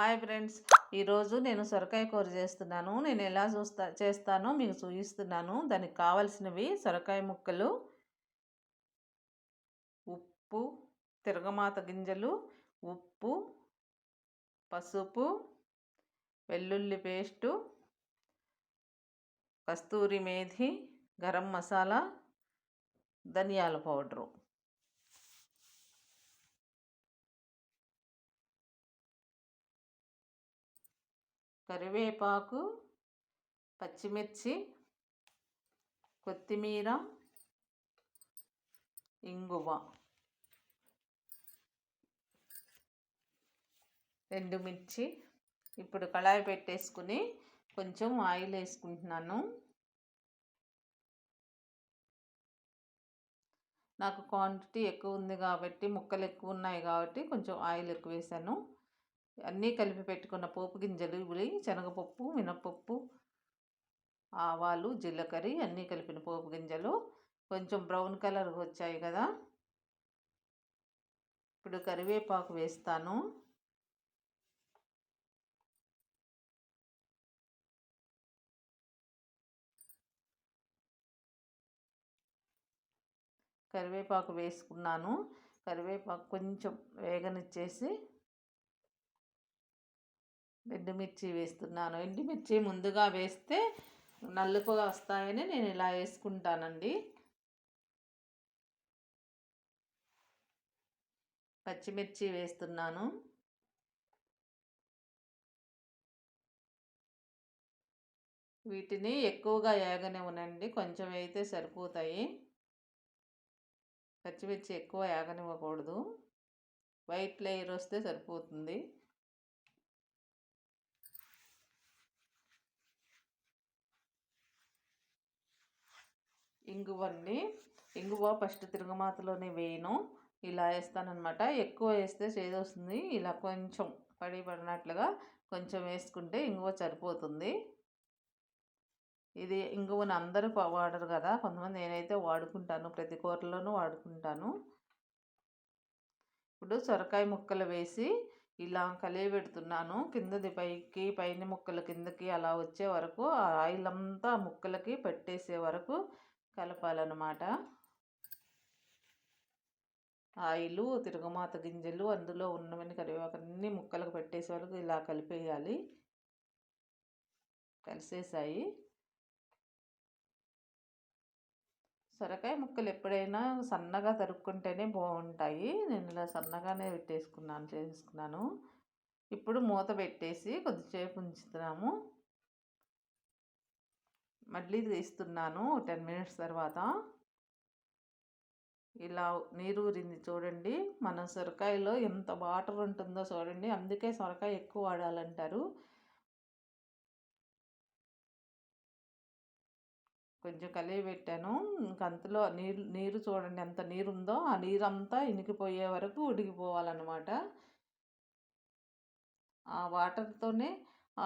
Hi friends. ఈరోజు నేను సొరకాయ కూర చేస్తున్నాను. నేను ఎలా చూస్తా చేస్తానో మీకు చూపిస్తున్నాను. దానికి కావలసినవి సొరకాయ ముక్కలు ఉప్పు తిరగమాత గింజలు ఉప్పు పసుపు వెల్లుల్లి పేస్టు కస్తూరి మేథి గరం మసాలా ధనియాల పౌడరు. కరివేపాకు పచ్చిమిర్చి కొత్తిమీర ఇంగువ. రెండు మిర్చి. ఇప్పుడు కళాయి పెట్టేసుకుని కొంచెం ఆయిల్ వేసుకుంటున్నాను. నాకు క్వాంటిటీ ఎక్కువ ఉంది కాబట్టి ముక్కలు ఎక్కువ ఉన్నాయి కాబట్టి కొంచెం ఆయిల్ ఎక్కువ వేసాను. అన్నీ కలిపి పెట్టుకున్న పోపు గింజలు ఇవి శనగపప్పు మినపప్పు ఆవాలు జీలకర్ర అన్నీ కలిపిన పోపు గింజలు. కొంచెం బ్రౌన్ కలర్ వచ్చాయి కదా. ఇప్పుడు కరివేపాకు వేస్తాను. కరివేపాకు వేసుకున్నాను. కరివేపాకు కొంచెం వేగనిచ్చేసి ఎండుమిర్చి వేస్తున్నాను. ఎండుమిర్చి ముందుగా వేస్తే నల్లుపుగా వస్తాయని నేను ఇలా వేసుకుంటానండి. పచ్చిమిర్చి వేస్తున్నాను. వీటిని ఎక్కువగా ఏగనివ్వనండి. కొంచెం అయితే సరిపోతాయి. పచ్చిమిర్చి ఎక్కువ ఏగనివ్వకూడదు. వైట్ లేయర్ వస్తే సరిపోతుంది. ఇంగువ అండి ఇంగువ ఫస్ట్ తిరగమాతలోనే వేయను. ఇలా వేస్తానమాట ఎక్కువ వేస్తే చేదొస్తుంది. ఇలా కొంచెం పడి పడినట్లుగా కొంచెం వేసుకుంటే ఇంగువ సరిపోతుంది. ఇది ఇంగువని అందరూ వాడరు కదా. కొంతమంది నేనైతే వాడుకుంటాను. ప్రతి కూరలోనూ వాడుకుంటాను. ఇప్పుడు సొరకాయ ముక్కలు వేసి ఇలా కలియబెడుతున్నాను కిందది పైకి పైన ముక్కలు కిందకి అలా వచ్చే వరకు ఆ ఆయిల్ అంతా ముక్కలకి పెట్టేసే వరకు కలపాలన్నమాట. ఆయిలు తిరుగుమాత గింజలు అందులో ఉన్నవన్నీ కరివేపాకు అన్నీ ముక్కలకు పెట్టేసే వరకు ఇలా కలిపేయాలి. కలిసేసాయి. సొరకాయ ముక్కలు ఎప్పుడైనా సన్నగా తరుక్కుంటేనే బాగుంటాయి. నేను ఇలా సన్నగానే పెట్టేసుకున్నాను చేసుకున్నాను ఇప్పుడు మూత పెట్టేసి కొద్దిసేపు ఉంచుతున్నాము. మళ్ళీ తీస్తున్నాను టెన్ మినిట్స్ తర్వాత. ఇలా నీరు ఊరింది చూడండి. మన సొరకాయలో ఎంత వాటర్ ఉంటుందో చూడండి. అందుకే సొరకాయ ఎక్కువ వాడాలంటారు. కొంచెం కలిగి పెట్టాను. అంతలో నీరు నీరు చూడండి ఎంత నీరు ఉందో ఆ నీరంతా ఇనికిపోయే వరకు ఉడికిపోవాలన్నమాట. ఆ వాటర్తోనే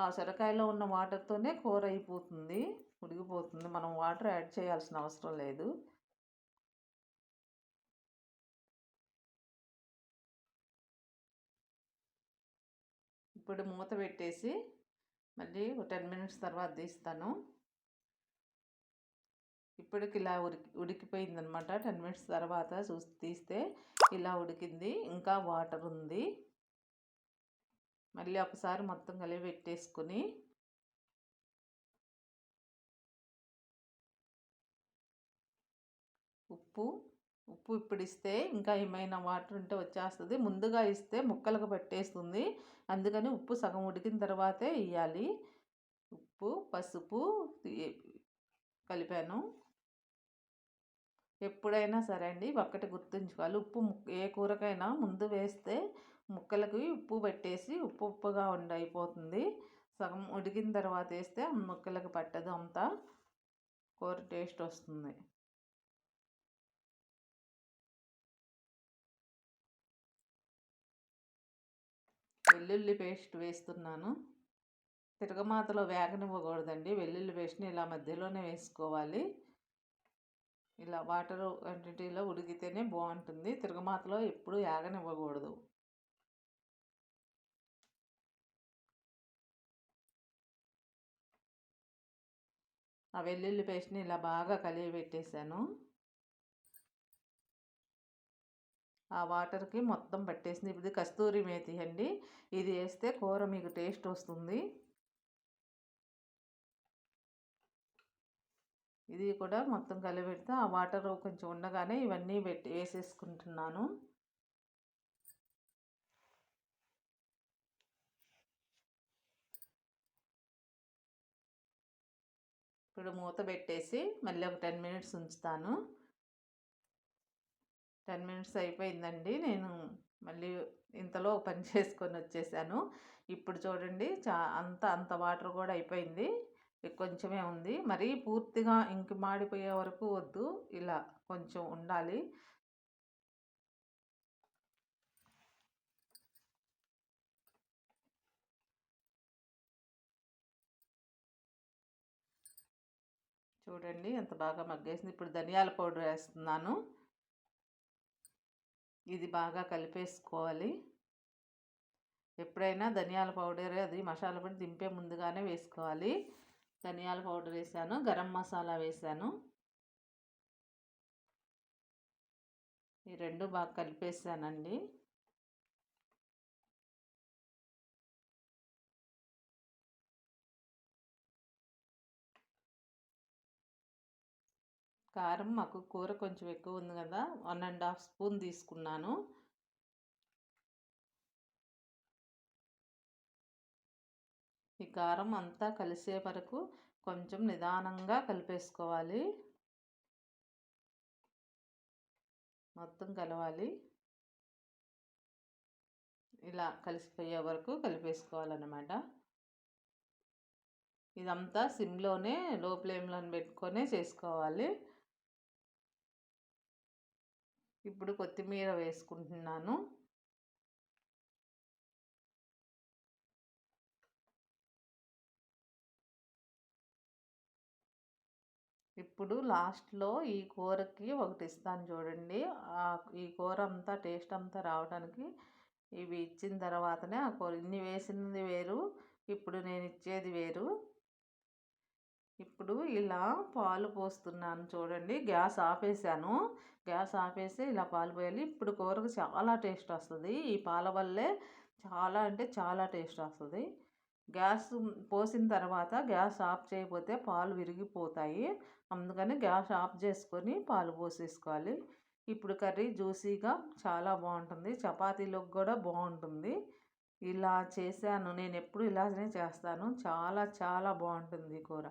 ఆ సొరకాయలో ఉన్న వాటర్తోనే కూర అయిపోతుంది ఉడికిపోతుంది. మనం వాటర్ యాడ్ చేయాల్సిన అవసరం లేదు. ఇప్పుడు మూత పెట్టేసి మళ్ళీ ఒక టెన్ మినిట్స్ తర్వాత తీస్తాను. ఇప్పటికి ఇలా ఉడికి ఉడికిపోయిందనమాట. టెన్ మినిట్స్ తర్వాత చూసి తీస్తే ఇలా ఉడికింది. ఇంకా వాటర్ ఉంది. మళ్ళీ ఒకసారి మొత్తం కలిపి పెట్టేసుకుని ఉప్పు ఉప్పు ఇప్పుడు ఇస్తే ఇంకా ఏమైనా వాటర్ ఉంటే వచ్చేస్తుంది. ముందుగా ఇస్తే ముక్కలకు పట్టేస్తుంది. అందుకని ఉప్పు సగం ఉడికిన తర్వాతే వేయాలి ఉప్పు పసుపు కలిపాను. ఎప్పుడైనా సరే అండి ఒక్కటి గుర్తుంచుకోవాలి. ఉప్పు ఏ కూరకైనా ముందు వేస్తే ముక్కలకి ఉప్పు పెట్టేసి ఉప్పు ఉప్పుగా ఉండైపోతుంది. సగం ఉడికిన తర్వాత వేస్తే ముక్కలకు పట్టదు అంతా. కూర టేస్ట్ వస్తుంది. వెల్లుల్లి పేస్ట్ వేస్తున్నాను. తిరగమాతలో వేగనివ్వకూడదండి. వెల్లుల్లి పేస్ట్ని ఇలా మధ్యలోనే వేసుకోవాలి. ఇలా వాటర్ క్వాంటిటీలో ఉడికితేనే బాగుంటుంది. తిరగమాతలో ఎప్పుడు యాగనివ్వకూడదు ఆ వెల్లుల్లి పేస్ట్ని ఇలా బాగా కలిగి పెట్టేశాను ఆ వాటర్కి మొత్తం పట్టేసింది. ఇప్పుడు కస్తూరి మేతి అండి. ఇది వేస్తే కూర మీకు టేస్ట్ వస్తుంది. ఇది కూడా మొత్తం కలిపెడితే ఆ వాటర్ కొంచెం ఉండగానే ఇవన్నీ పెట్టి వేసేసుకుంటున్నాను. ఇప్పుడు మూత పెట్టేసి మళ్ళీ ఒక టెన్ మినిట్స్ ఉంచుతాను. టెన్ మినిట్స్ అయిపోయిందండి. నేను మళ్ళీ ఇంతలో పని చేసుకొని వచ్చేసాను. ఇప్పుడు చూడండి చా అంత అంత వాటర్ కూడా అయిపోయింది. కొంచెమే ఉంది. మరీ పూర్తిగా ఇంక మాడిపోయే వరకు వద్దు. ఇలా కొంచెం ఉండాలి. చూడండి ఎంత బాగా మగ్గేసింది. ఇప్పుడు ధనియాల పౌడర్ వేస్తున్నాను. ఇది బాగా కలిపేసుకోవాలి. ఎప్పుడైనా ధనియాల పౌడర్ అది మసాలా పొడి దింపే ముందుగానే వేసుకోవాలి. ధనియాల పౌడర్ వేసాను గరం మసాలా వేసాను. ఈ రెండు బాగా కలిపేసానండి. కారం మాకు కూర కొంచెం ఎక్కువ ఉంది కదా వన్ అండ్ హాఫ్ స్పూన్ తీసుకున్నాను. ఈ కారం అంతా కలిసే వరకు కొంచెం నిదానంగా కలిపేసుకోవాలి. మొత్తం కలవాలి. ఇలా కలిసిపోయే వరకు కలిపేసుకోవాలన్నమాట. ఇదంతా సిమ్లోనే లో ఫ్లేమ్లో పెట్టుకొనే చేసుకోవాలి. ఇప్పుడు కొత్తిమీర వేసుకుంటున్నాను. ఇప్పుడు లాస్ట్లో ఈ కూరకి ఒకటి ఇస్తాను చూడండి ఈ కూర అంతా టేస్ట్ అంతా రావడానికి ఇవి ఇచ్చిన తర్వాతనే ఆ కూర. ఇన్ని వేసింది వేరు ఇప్పుడు నేను ఇచ్చేది వేరు. ఇప్పుడు ఇలా పాలు పోస్తున్నాను చూడండి. గ్యాస్ ఆపేసాను గ్యాస్ ఆపేసి ఇలా పాలు పోయాలి. ఇప్పుడు కూరకు చాలా టేస్ట్ వస్తుంది. ఈ పాల వల్లే చాలా అంటే చాలా టేస్ట్ వస్తుంది. గ్యాస్ పోసిన తర్వాత గ్యాస్ ఆఫ్ చేయకపోతే పాలు విరిగిపోతాయి. అందుకని గ్యాస్ ఆఫ్ చేసుకొని పాలు పోసేసుకోవాలి. ఇప్పుడు కర్రీ జ్యూసీగా చాలా బాగుంటుంది. చపాతీలోకి కూడా బాగుంటుంది. ఇలా చేశాను. నేను ఎప్పుడు ఇలానే చేస్తాను. చాలా చాలా బాగుంటుంది కూర.